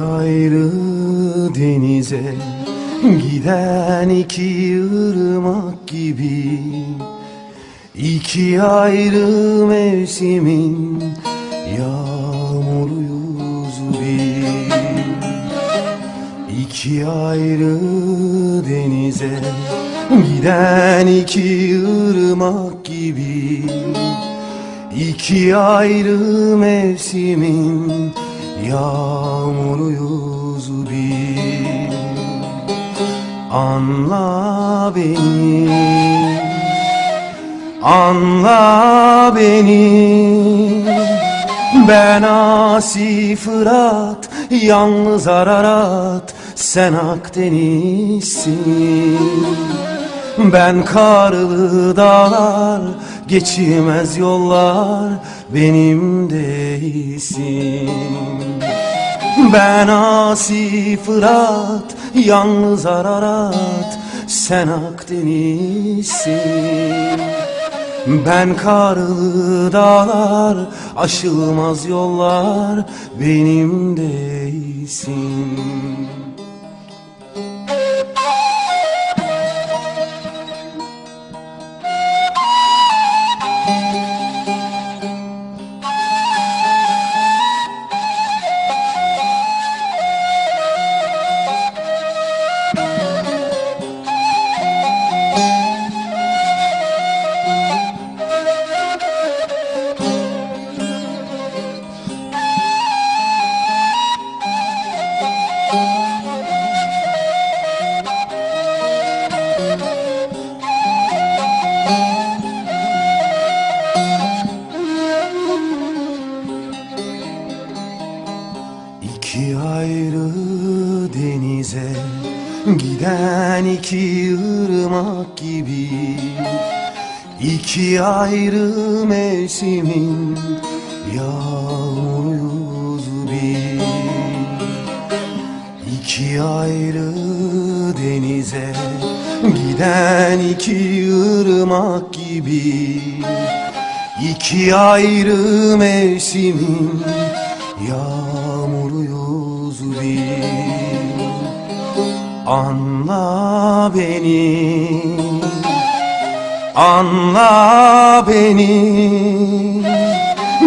ayrı denize Giden iki ırmak gibi. İki ayrı mevsimin Yağmuruyuz bir İki ayrı denize Giden iki ırmak gibi. İki ayrı mevsimin Yağmuruyuz bir Anla beni. Anla beni. Ben asi Fırat Yalnız Ararat Sen Akdeniz'sin. Ben karlı dağlar Geçilmez yollar Benim değilsin ben asi Fırat, yalnız Ararat, sen Akdeniz'sin. Ben karlı dağlar, aşılmaz yollar, benim değilsin. İki ayrı denize giden iki ırmak gibi. İki ayrı mevsimin yağmuruyuz bir. İki ayrı denize giden iki ırmak gibi. İki ayrı mevsimin yağmuruyuz bir Anla beni. Anla beni.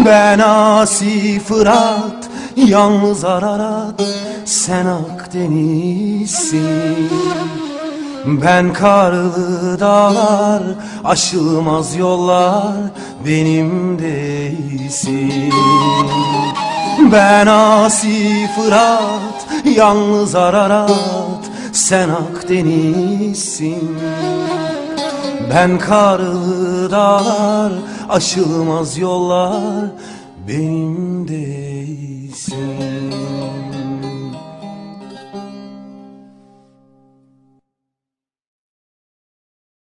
Ben asi Fırat Yalnız Ararat Sen Akdeniz'sin. Ben karlı dağlar, aşılmaz yollar benim değilsin. Ben asi Fırat, yalnız Ararat, sen Akdeniz'sin. Ben karlı dağlar, aşılmaz yollar benim değilsin.